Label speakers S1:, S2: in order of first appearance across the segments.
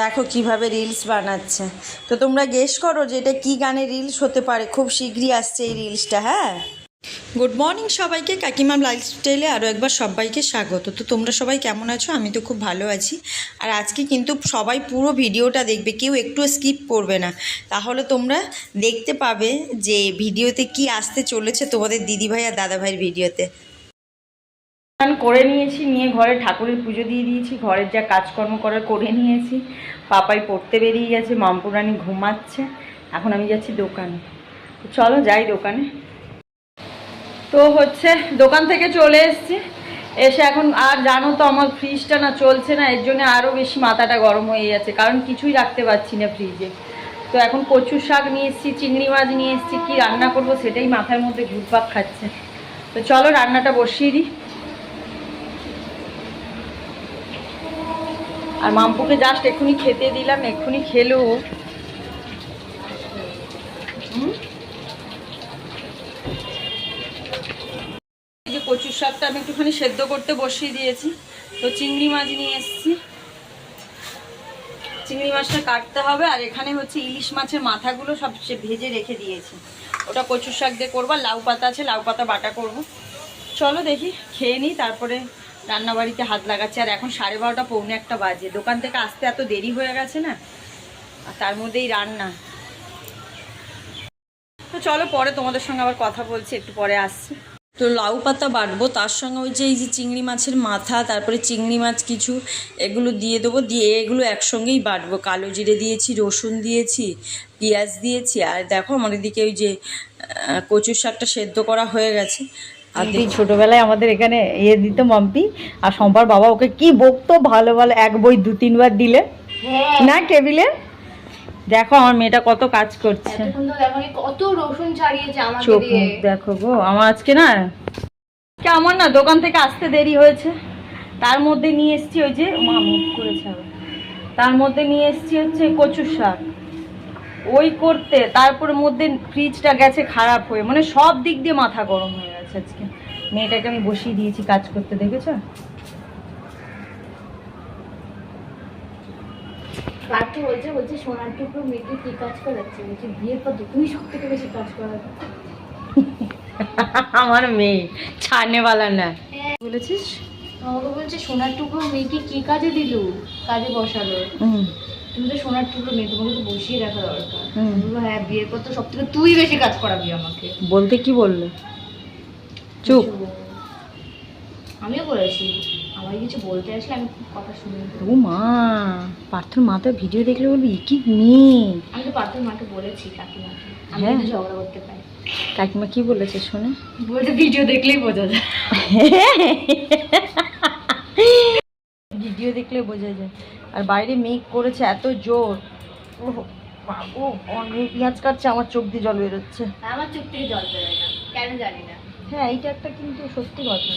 S1: দেখো কীভাবে রিলস বানাচ্ছে। তো তোমরা গেস করো যে এটা কী গানে রিলস হতে পারে। খুব শীঘ্রই আসছে এই রিলসটা হ্যাঁ? গুড মর্নিং সবাইকে কাকিমাম লাইফস্টাইলে আরও একবার সবাইকে স্বাগত। তো তোমরা সবাই কেমন আছো? আমি তো খুব ভালো আছি। আর আজকে কিন্তু সবাই পুরো ভিডিওটা দেখবে, কেউ একটু স্কিপ করবে না। তাহলে তোমরা দেখতে পাবে যে ভিডিওতে কি আসতে চলেছে তোমাদের দিদিভাই আর দাদাভাইয়ের ভিডিওতে করে নিয়েছি, নিয়ে ঘরে ঠাকুরের পুজো দিয়ে দিয়েছি, ঘরের যা কাজকর্ম করার করে নিয়েছি। পাপাই পড়তে বেরিয়ে গেছে, মামপুরানি ঘুমাচ্ছে। এখন আমি যাচ্ছি দোকানে। চলো যাই দোকানে। তো হচ্ছে, দোকান থেকে চলে এসেছি। এসে এখন আর জানো তো আমার ফ্রিজটা না চলছে না, এর জন্য আরও বেশি মাথাটা গরম হয়ে যাচ্ছে, কারণ কিছুই রাখতে পারছি না ফ্রিজে তো এখন কচু শাক নিয়ে এসেছি, চিংড়ি মাছ নিয়ে এসেছি, কী রান্না করব সেটাই মাথার মধ্যে ঘুরপাক খাচ্ছে। তো চলো রান্নাটা বসিয়ে দিই। আর মাম্পুকে জাস্ট এক্ষুনি খেতে দিলাম, এক্ষুনি খেলো? যে কচুর শাকটা আমি একটুখানি সেদ্ধ করতে বসিয়ে দিয়েছি, তো চিংড়ি মাছ নিয়ে এসেছি। চিংড়ি মাছটা কাটতে হবে, আর এখানে হচ্ছে ইলিশ মাছের মাথাগুলো সব ভেজে রেখে দিয়েছি। ওটা কচুর শাক দিয়ে করব লাউ পাতা আছে, লাউ পাতা বাটা করব। চলো দেখি, খেয়ে নিই, তারপরে রান্নাবাড়িতে হাত লাগাচ্ছে। আর এখন সাড়ে বারোটা, পৌনে একটা বাজে। দোকান থেকে আসতে এত দেরি হয়ে গেছে না? আর তার মধ্যেই রান্না। তো চলো পরে তোমাদের সঙ্গে আবার কথা বলছি, একটু পরে আসছি। তো লাউ পাতা বাটবো, তার সঙ্গে ওই যে, এই যে চিংড়ি মাছের মাথা, তারপরে চিংড়ি মাছ কিছু, এগুলো দিয়ে দেবো। দিয়ে এগুলো একসঙ্গেই বাটবো। কালো জিরে দিয়েছি, রসুন দিয়েছি, পেঁয়াজ দিয়েছি। আর দেখো, আমার এদিকে ওই যে কচুর শাকটা সেদ্ধ করা হয়ে গেছে। আর
S2: মাম্পি ছোটবেলায় আমাদের এখানে ইয়ে দিত মাম্পি আর সম্পার বাবা ওকে কি বকতো ভালো ভালো এক বই দু তিনবার দিলে। না টেবিলে? দেখো আমার মেয়েটা কত কাজ করছে।
S3: দেখো কত রসুন ছাড়িয়েছে আমাকে
S2: চোখ দেখো গো আমার আজকে না
S1: আমার না দোকান থেকে আসতে দেরি হয়েছে। তার মধ্যে নিয়ে এসেছি ওই যে মা মুখ করেছে আবার। তার মধ্যে নিয়ে এসেছি হচ্ছে কচুর শাক। ওই করতে তারপরে মধ্যে ফ্রিজটা গেছে খারাপ হয়ে মানে সব দিক দিয়ে মাথা গরম হয়ে গেছে আজকে। মেয়েটাকে আমি বসিয়ে দিয়েছি কাজ করতে দেখেছ?
S3: বলছে বলছে সোনার টুকরো মেয়েকে কি কাজ করাচ্ছে? বলছে বিয়ের পর তুমি সব থেকে বেশি কাজ
S2: আমার মেয়ে ছাড়নেওয়ালা না। বলেছিস?
S3: আমাকে বলছে সোনার টুকরো মেয়েকে কি কাজে দিল? কাজে বসালো।
S2: হুম।
S3: তুমি তো সোনার টুকরো মেয়ে তোমাকে তো বসিয়ে রাখা দরকার। হ্যাঁ বিয়ের পর তো সব থেকে তুই বেশি কাজ করাবি আমাকে।
S2: বলতে কি বলল? চুপ।
S3: আমিও বলেছি আমার কিছু বলতে আসলে আমি খুব কথা শুনি।
S2: ও মা পার্থর মাথা ভিডিও দেখলে বলবি কি মেয়ে।
S3: আমি তো পার্থের মাকে বলেছি কাকিমাকে। আমি
S2: হ্যাঁ।
S3: কিন্তু ঝগড়া করতে পারি।
S2: কাকিমা কি বলেছে শোনে।
S3: বলতে ভিডিও দেখলেই বোঝা যায়।
S2: ভিডিও দেখলে বোঝা যায়। আর বাইরে মেঘ করেছে এত জোর। ও অনেক পেঁয়াজ কাটছে আমার চোখ দিয়ে জল বেরোচ্ছে।
S3: আমার চোখ থেকে জল বেরোয় না। কেন জানি না।
S2: হ্যাঁ এইটা একটা কিন্তু সত্যি কথা।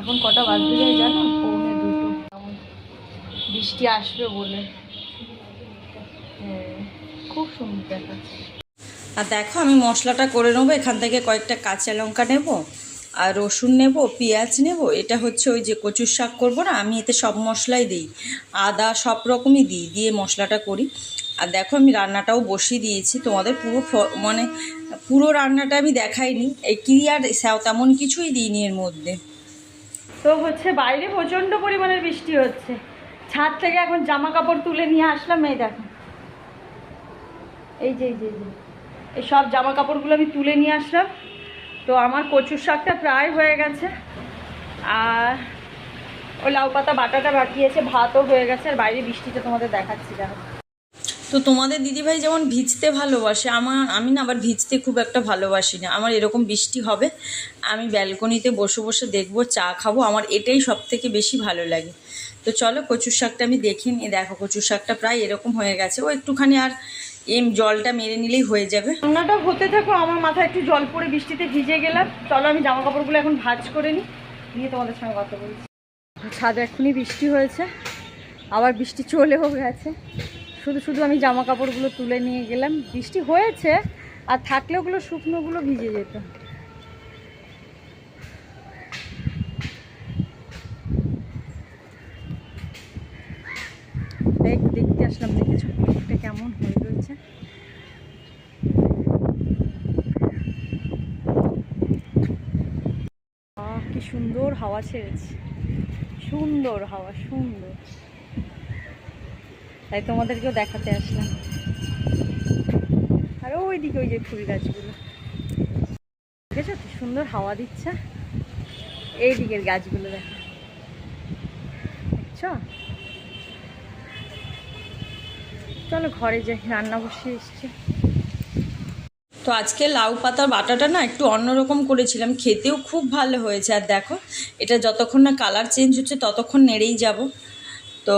S2: এখন কটা বাজতে যায় জানো? পৌনে দুটো। বৃষ্টি আসবে বলে। হ্যাঁ, খুব সুন্দর দেখাচ্ছে।
S1: আর দেখো আমি মশলাটা করে নেব এখান থেকে কয়েকটা কাঁচা লঙ্কা নেব আর রসুন নেব পেঁয়াজ নেব। এটা হচ্ছে ওই যে কচুর শাক করব না আমি এতে সব মশলাই দিই। আদা সব রকমই দিই দিয়ে মশলাটা করি। আর দেখো আমি রান্নাটাও বসিয়ে দিয়েছি। তোমাদের পুরো মানে পুরো রান্নাটা আমি দেখাইনি। এই কি আর তেমন কিছুই দিইনি এর মধ্যে। তো হচ্ছে বাইরে প্রচণ্ড পরিমাণের বৃষ্টি হচ্ছে। ছাদ থেকে এখন জামা কাপড় তুলে নিয়ে আসলাম, এই দেখো। এই যে এই যে, এই সব জামা কাপড়গুলো আমি তুলে নিয়ে আসলাম। তো আমার কচুর শাকটা প্রায় হয়ে গেছে। আর ওই লাউ পাতা, বাটাটা বাকি আছে, ভাতও হয়ে গেছে। আর বাইরে বৃষ্টিটা তোমাদের দেখাচ্ছি, দেখো। তো তোমাদের দিদিভাই যেমন ভিজতে ভালোবাসে, আমার, আমি না আবার ভিজতে খুব একটা ভালোবাসি না আমার এরকম বৃষ্টি হবে, আমি ব্যালকনিতে বসে বসে দেখব, চা খাব, আমার এটাই সব থেকে বেশি ভালো লাগে। তো চলো কচুর শাকটা আমি দেখে নিই, দেখো কচুর শাকটা প্রায় এরকম হয়ে গেছে। ও একটুখানি আর এম জলটা মেরে নিলেই হয়ে যাবে। রান্নাটা হতে থাকো, আমার মাথায় একটু জল পড়ে বৃষ্টিতে ভিজে গেলাম। চলো আমি জামা কাপড়গুলো এখন ভাজ করে নিই, নিয়ে তোমাদের সঙ্গে কথা বলছি। ছাদ এখনই বৃষ্টি হয়েছে, আবার বৃষ্টি চলেও গেছে। শুধু শুধু আমি জামা কাপড়গুলো তুলে নিয়ে গেলাম। বৃষ্টি হয়েছে, আর থাকলে ওগুলো শুকনোগুলো ভিজে যেত। দেখতে আসলাম দেখেছ এটা কেমন হয়ে রয়েছে। কি সুন্দর হাওয়া ছেড়েছে। সুন্দর হাওয়া, সুন্দর। তাই তোমাদেরকেও দেখাতে আসলাম। আর ওইদিকে ওই যে ফুল গাছগুলো। দেখেছ কি সুন্দর হাওয়া দিচ্ছে? এই দিকের গাছগুলো দেখো। দেখছ? চলো ঘরে যাই, রান্না বসে এসছে।
S4: তো আজকে লাউ পাতার বাটাটা না একটু অন্যরকম করেছিলাম, খেতেও খুব ভালো হয়েছে। আর দেখো, এটা যতক্ষণ না কালার চেঞ্জ হচ্ছে ততক্ষণ নেড়েই যাব। তো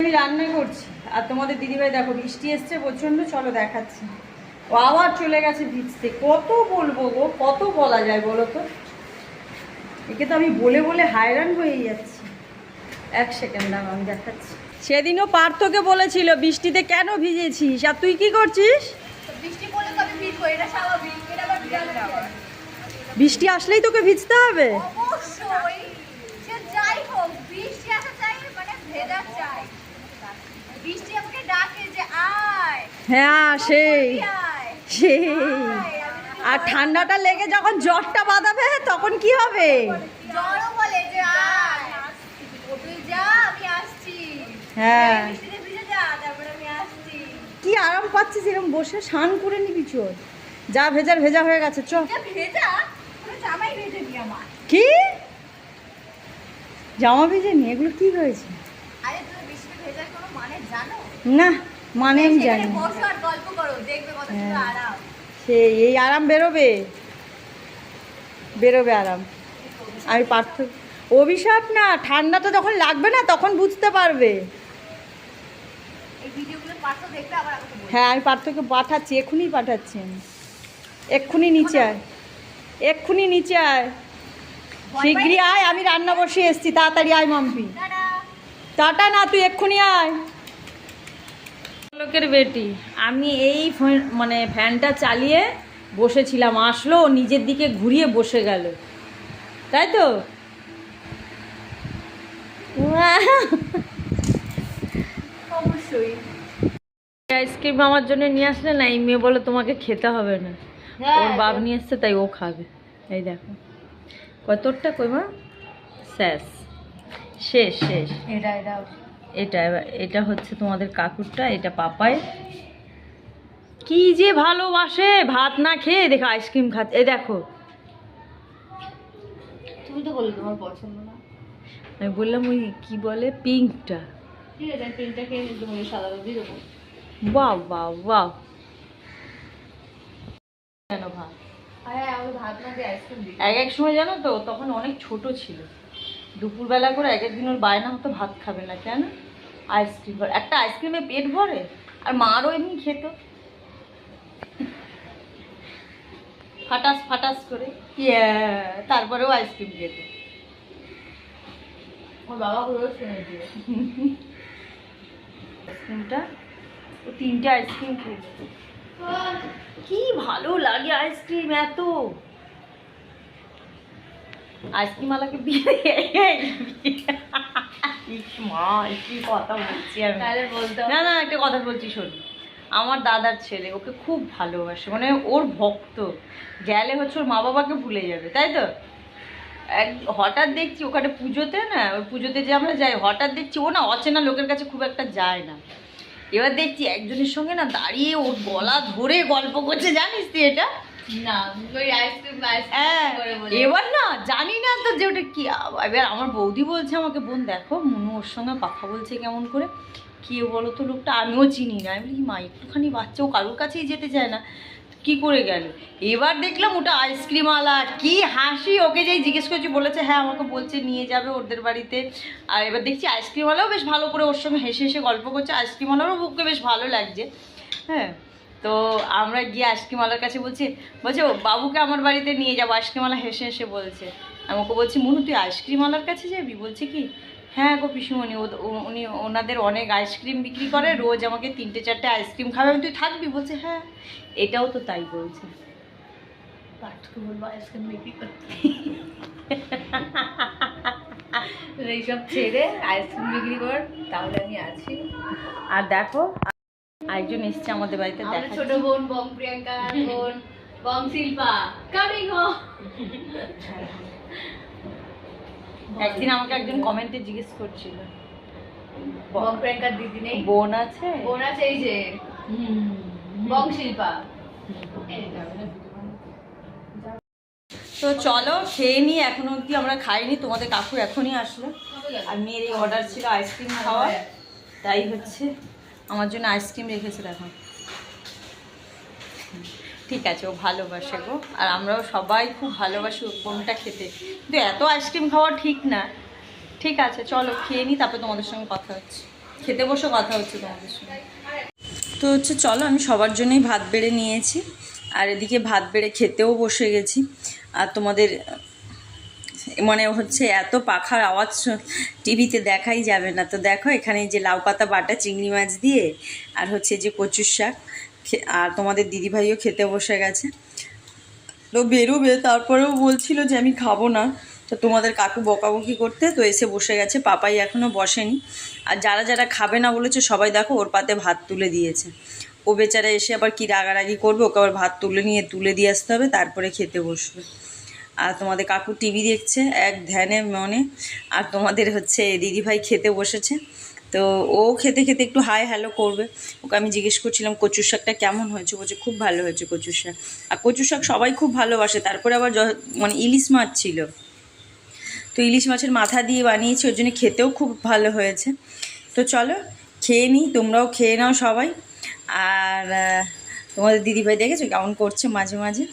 S1: আমি রান্না করছি। আর তোমাদের দিদিভাই দেখো বৃষ্টি এসছে প্রচণ্ড চলো দেখাচ্ছি। ও আবার চলে গেছে ভিজতে। কত বলব গো কত বলা যায় বলো তো? একে তো আমি বলে বলে হায়রান হয়ে যাচ্ছি। এক সেকেন্ড দাঁড়াও আমি দেখাচ্ছি। সেদিনও পার্থকে বলেছিল বৃষ্টিতে কেন ভিজেছিস? আর তুই কি করছিস?
S3: বৃষ্টি
S1: আসলেই তোকে ভিজতে হবে?
S3: অবশ্যই সে যাই হোক বৃষ্টি আসা চাই মানে ভেজা চাই বৃষ্টি আমাকে ডাকে যে আয়
S1: হ্যাঁ সেই। সেই। আর ঠান্ডাটা লেগে যখন জ্বরটা বাঁধাবে তখন কি হবে? হ্যাঁ। কি আরাম পাচ্ছিস এরকম বসে? স্নান করে নিবি চল। যা ভেজার ভেজা হয়ে গেছে চ। কি? জামা ভেজে নি? এগুলো কি হয়েছে?
S3: মানে
S1: না। মানে আমি জানি হ্যাঁ। সেই এই আরাম বেরোবে? বেরোবে আরাম। আমি পার্থ অভিশাপ না ঠান্ডাটা যখন লাগবে না তখন বুঝতে পারবে। হ্যাঁ আমি পার্থকে পাঠাচ্ছি এক্ষুনি পাঠাচ্ছি আমি। এক্ষুনি নিচে আয়। এক্ষুনি নিচে আয়। শিগগিরই আয় আমি রান্না বসে এসছি। তাড়াতাড়ি আয় মাম্পি।
S3: টাটা
S1: না তুই এক্ষুনি আয়। লোকের বেটি। আমি এই মানে ফ্যানটা চালিয়ে বসেছিলাম। আসলো নিজের দিকে ঘুরিয়ে বসে গেল। তাই তো?
S3: অবশ্যই।
S1: আইসক্রিম আমার জন্য নিয়ে আসলে না এই মেয়ে বলে তোমাকে খেতে হবে না।
S3: হ্যাঁ,
S1: ওর বাপ নিয়ে এসছে তাই ও খাবে। এই দেখো। কতটা কই মা? শেষ। শেষ শেষ।
S3: এটা এটা।
S1: এটা এবার- এটা হচ্ছে তোমাদের কাকুরটা এটা পাপায় কি যে ভালোবাসে ভাত না খেয়ে দেখো আইসক্রিম খাচ্ছে। এই দেখো।
S3: তুমি তো বললে তোমার পছন্দ না।
S1: আমি বললাম ওই কি বলে পিঙ্কটা।
S3: ঠিক আছে প্রিন্টটা খেয়ে তোমাকে সাদা দিয়ে দেবো।
S1: বাহ বাহ বাহ। কেন ভাত?
S3: হ্যাঁ আমি ভাত আইসক্রিম
S1: এক এক সময় জানো তো তখন অনেক ছোট ছিল। দুপুরবেলা করে এক একদিন ওর বায়না হতো ভাত খাবে না কেন? আইসক্রিম একটা আইসক্রিমে পেট ভরে আর মারও এমনি খেত। ফাটাস ফাটাস করে। ইয়া তারপরেও আইসক্রিম খেত।
S3: বাবা শুনে দিয়ে
S1: আইসক্রিমটা ও তিনটে আইসক্রিম খেয়েছে। কি ভালো লাগে আইসক্রিম এত। আলাকে বিয়ে মা কি কথা বলছি আমি। না না একটা কথা বলছি শোন। আমার দাদার ছেলে ওকে খুব ভালোবাসে মানে ওর ভক্ত। গেলে হচ্ছে ওর মা বাবাকে ভুলে যাবে তাই তো? এক হঠাৎ দেখছি ওখানে পুজোতে না ওই পুজোতে যে আমরা যাই হঠাৎ দেখছি ও না অচেনা লোকের কাছে খুব একটা যায় না। এবার দেখছি একজনের সঙ্গে না দাঁড়িয়ে ওর গলা ধরে গল্প করছে জানিস তুই এটা?
S3: না
S1: হ্যাঁ, এবার না জানি না তো যে ওটা কি এবার আমার বৌদি বলছে আমাকে বোন দেখো মনু ওর সঙ্গে কথা বলছে কেমন করে। কি বলো তো লোকটা? আমিও চিনি না। আমি বলি মা একটুখানি বাচ্চা ও কারোর কাছেই যেতে চায় না। কি করে গেল? এবার দেখলাম ওটা আইসক্রিম আলা কি হাসি ওকে যেই জিজ্ঞেস করছি বলেছে হ্যাঁ আমাকে বলছে নিয়ে যাবে ওদের বাড়িতে। আর এবার দেখছি আইসক্রিমওয়ালাও বেশ ভালো করে ওর সঙ্গে হেসে হেসে গল্প করছে। আইসক্রিমওয়ালারও ওকে বেশ ভালো লাগছে। হ্যাঁ। তো আমরা গিয়ে আইসক্রিমওয়ালার কাছে বলছি বলছে "ও, বাবুকে আমার বাড়িতে নিয়ে যাব। আইসক্রিমওয়ালা হেসে হেসে বলছে। আমি ওকে বলছি মনু তুই আইসক্রিমওয়ালার কাছে যাবি? বলছে কি? হ্যাঁ গো পিসুমণি উনি ওনাদের অনেক আইসক্রিম বিক্রি করে রোজ আমাকে তিনটে চারটে আইসক্রিম খাবে। আমি তুই থাকবি? বলছে হ্যাঁ। এটাও তো তাই বলছে।
S3: পাঠকে বলব আইসক্রিম বিক্রি করতে। এইসব ছেড়ে আইসক্রিম বিক্রি কর তাহলে আমি আছি।
S1: আর দেখো আরেকজন এসছে আমাদের বাড়িতে দেখা
S3: ছোট বোন বং প্রিয়াঙ্কা বোন বং শিল্পা। কামিং হো
S1: একদিন আমাকে একজন কমেন্টে জিজ্ঞেস করছিল।
S3: বং প্রিয়াঙ্কার দিদি নেই।
S1: বোন আছে?
S3: বোন আছে এই যে। বং শিল্পা।
S1: তো চলো খেয়ে নিই এখনও অবধি আমরা খাইনি। তোমাদের কাকু এখনই আসলো। আর মেয়ের এই অর্ডার ছিল আইসক্রিম খাওয়ার। তাই হচ্ছে আমার জন্য আইসক্রিম রেখেছে, দেখো। ঠিক আছে, ও ভালোবাসে গো। আর আমরাও সবাই খুব ভালোবাসি কোনটা খেতে। কিন্তু এত আইসক্রিম খাওয়া ঠিক না। ঠিক আছে, চলো খেয়ে নিই তারপরে তোমাদের সঙ্গে কথা হচ্ছে। খেতে বসে কথা হচ্ছে তোমাদের সঙ্গে। তো হচ্ছে, চলো, আমি সবার জন্যই ভাত বেড়ে নিয়েছি। আর এদিকে ভাত বেড়ে খেতেও বসে গেছি। আর তোমাদের মানে হচ্ছে এত পাখার আওয়াজ টিভিতে দেখাই যাবে না। তো দেখো এখানে যে লাউ পাতা, বাটা, চিংড়ি মাছ দিয়ে আর হচ্ছে যে কচুর শাক আর তোমাদের দিদিভাইও খেতে বসে গেছে। তো বেরোবে, তারপরেও বলছিল যে আমি খাব না। তো তোমাদের কাকু বকাবকি করতে তো এসে বসে গেছে। পাপাই এখনও বসেনি। আর যারা যারা খাবে না বলেছে, সবাই দেখো ওর পাতে ভাত তুলে দিয়েছে। ও বেচারা এসে আবার কি রাগারাগি করবে? ওকে আবার ভাত তুলে নিয়ে তুলে দিয়ে আসতে হবে, তারপরে খেতে বসবে। আর তোমাদের কাকু টিভি দেখছে, এক ধ্যানে মনে, আর তোমাদের হচ্ছে দিদিভাই খেতে বসেছে। তো ও খেতে খেতে একটু হাই হ্যালো করবে। ওকে আমি জিজ্ঞেস করছিলাম, কচুর শাকটা কেমন হয়েছে? বলছে, খুব ভালো হয়েছে কচুর শাক। আর কচুর শাক সবাই খুব ভালোবাসে, তারপরে আবার মানে ইলিশ মাছ ছিল। তো ইলিশ মাছের মাথা দিয়ে বানিয়েছি, ওর জন্য খেতেও খুব ভালো হয়েছে। তো চলো, খেয়ে নিই, তোমরাও খেয়ে নাও সবাই। আর তোমাদের দিদিভাই দেখেছ? কেমন করছে মাঝে মাঝে?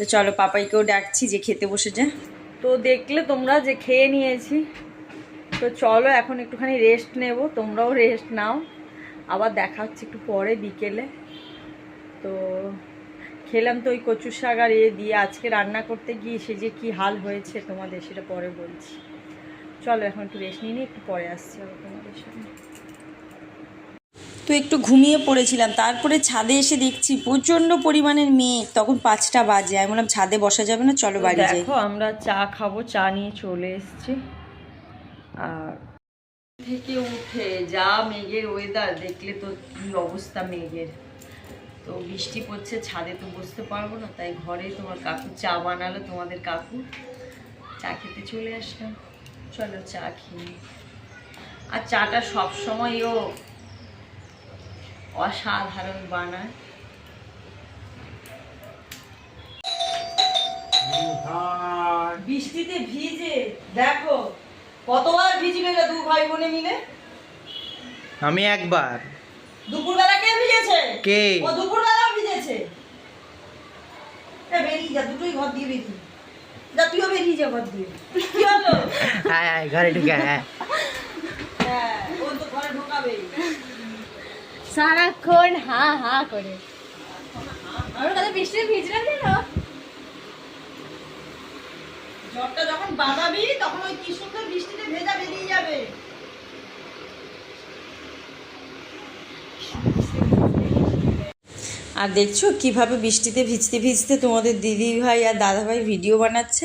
S1: তো চলো পাপাইকেও ডাকছি যে খেতে বসে যা তো দেখলে তোমরা যে খেয়ে নিয়েছি। তো চলো এখন একটুখানি রেস্ট নেব তোমরাও রেস্ট নাও। আবার দেখা হচ্ছে একটু পরে বিকেলে। তো খেলাম তো ওই কচু শাক আর এ দিয়ে আজকে রান্না করতে গিয়ে সে যে কী হাল হয়েছে তোমাদের সেটা পরে বলছি। চলো এখন একটু রেস্ট নিয়ে নিই, একটু পরে আসছি তোমাদের সামনে। তো একটু ঘুমিয়ে পড়েছিলাম। তারপরে ছাদে এসে দেখছি প্রচণ্ড পরিমাণের মেঘ। তখন পাঁচটা বাজে। আমি বললাম, ছাদে বসা যাবে না, চলো বাড়ি দেখো, আমরা চা খাব, চা নিয়ে চলে এসেছি। আর থেকে উঠে যা মেঘের ওয়েদার দেখলে তো কি অবস্থা মেঘের। তো বৃষ্টি পড়ছে, ছাদে তো বসতে পারব না, তাই ঘরে তোমার কাকু চা বানালো, তোমাদের কাকু। চা খেতে চলে আসলাম। চলো চা খেয়ে আর চাটা সবসময়ও অসাধারণ বানায়। বৃষ্টিতে ভিজে দেখো কতবার ভিজবে না দু ভাই বোনে মিলে?
S5: আমি একবার।
S1: দুপুরবেলা কে ভিজেছে?
S5: কে?
S1: ও দুপুরবেলা ভিজেছে। এ বেরিয়ে যা দুটোই ঘর দিয়ে বেরিয়ে যা তুইও বেরিয়ে যা ঘর দিয়ে। কি হলো?
S5: হ্যাঁ হ্যাঁ, ঘরে ঢুকে হ্যাঁ
S1: ও তো ঘরে ঢোকাবেই
S3: সারাক্ষণ হা হা করে। আমার কাছে বৃষ্টি ভিজলাম না
S1: জ্বরটা যখন বাঁধাবি তখন ওই কি সুন্দর বৃষ্টিতে ভেজা বেরিয়ে যাবে। আর দেখছ কীভাবে বৃষ্টিতে ভিজতে ভিজতে তোমাদের দিদি ভাই আর দাদা ভাই ভিডিও বানাচ্ছে।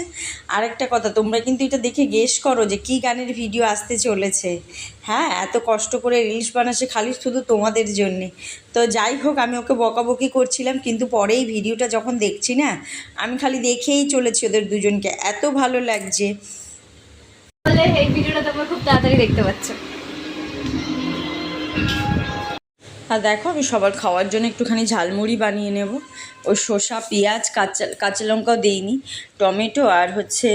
S1: আরেকটা কথা, তোমরা কিন্তু এটা দেখে গেস করো যে কি গানের ভিডিও আসতে চলেছে। হ্যাঁ এত কষ্ট করে রিলস বানাচ্ছে খালি শুধু তোমাদের জন্যে। তো যাই হোক, আমি ওকে বকাবকি করছিলাম, কিন্তু পরেই ভিডিওটা যখন দেখছি না, আমি খালি দেখেই চলেছি ওদের দুজনকে। এত ভালো লাগছে।
S3: এই ভিডিওটা তোমরা খুব তাড়াতাড়ি দেখতে পাচ্ছ।
S1: আর দেখো আমি সবার খাওয়ার জন্য একটুখানি ঝালমুড়ি বানিয়ে নেব। ওই শসা, পেঁয়াজ, কাঁচা কাঁচা লঙ্কাও দিইনি। টমেটো আর হচ্ছে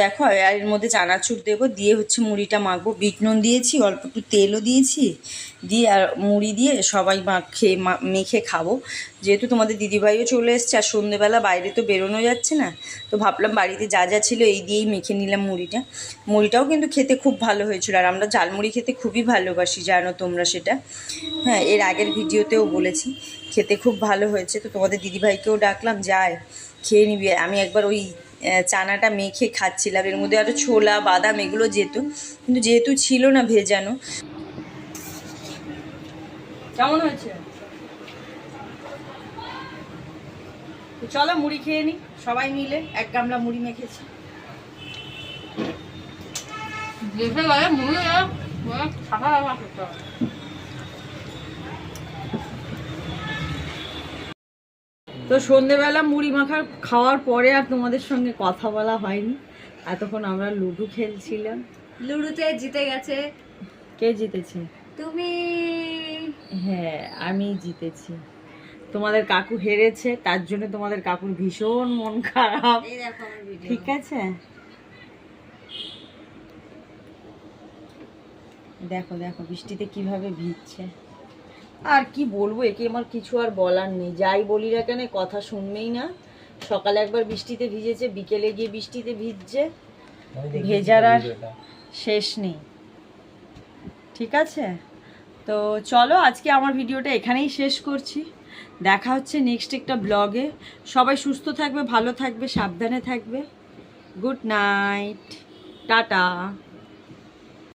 S1: দেখো, আর এর মধ্যে চানাচুর দেবো, দিয়ে হচ্ছে মুড়িটা মাখবো। বিট নুন দিয়েছি, অল্প একটু তেলও দিয়েছি, দিয়ে আর মুড়ি দিয়ে সবাই মাখে মেখে খাব। যেহেতু তোমাদের দিদিভাইও চলে এসছে, আর সন্ধেবেলা বাইরে তো বেরোনো যাচ্ছে না, তো ভাবলাম বাড়িতে যা যা ছিল এই দিয়েই মেখে নিলাম মুড়িটা। মুড়িটাও কিন্তু খেতে খুব ভালো হয়েছিল, আর আমরা ঝালমুড়ি খেতে খুবই ভালোবাসি, জানো তোমরা সেটা। হ্যাঁ এর আগের ভিডিওতেও বলেছি, খেতে খুব ভালো হয়েছে, তো তোমাদের দিদিভাইকেও ডাকলাম যায় খেয়ে নিবি। আমি একবার ওই চানাটা মেখে খাচ্ছিলাম। এর মধ্যে আরও ছোলা, বাদাম, এগুলো যেত। কিন্তু যেহেতু ছিল না ভেজানো। কেমন হয়েছে? চলো মুড়ি খেয়ে নিই সবাই মিলে এক গামলা মুড়ি মেখেছি।
S3: মুড়ি ছাপা
S1: তো সন্ধেবেলা মুড়ি মাখা খাওয়ার পরে আর তোমাদের সঙ্গে কথা বলা হয়নি। এতক্ষণ আমরা লুডো খেলছিলাম।
S3: লুডুতে জিতে গেছে।
S1: কে জিতেছে?
S3: তুমি।
S1: হ্যাঁ আমি জিতেছি। তোমাদের কাকু হেরেছে তার জন্য তোমাদের কাকুর ভীষণ মন খারাপ। ঠিক আছে? দেখো দেখো বৃষ্টিতে কীভাবে ভিজছে। আর কি বলব একে আমার কিছু আর বলার নেই। যাই বলি না কেন কথা শুনবেই না। সকালে একবার বৃষ্টিতে ভিজেছে বিকেলে গিয়ে বৃষ্টিতে ভিজছে। ভেজার আর শেষ নেই। ঠিক আছে? তো চলো আজকে আমার ভিডিওটা এখানেই শেষ করছি। দেখা হচ্ছে নেক্সট একটা ব্লগে সবাই সুস্থ থাকবে ভালো থাকবে সাবধানে থাকবে। Good night tata.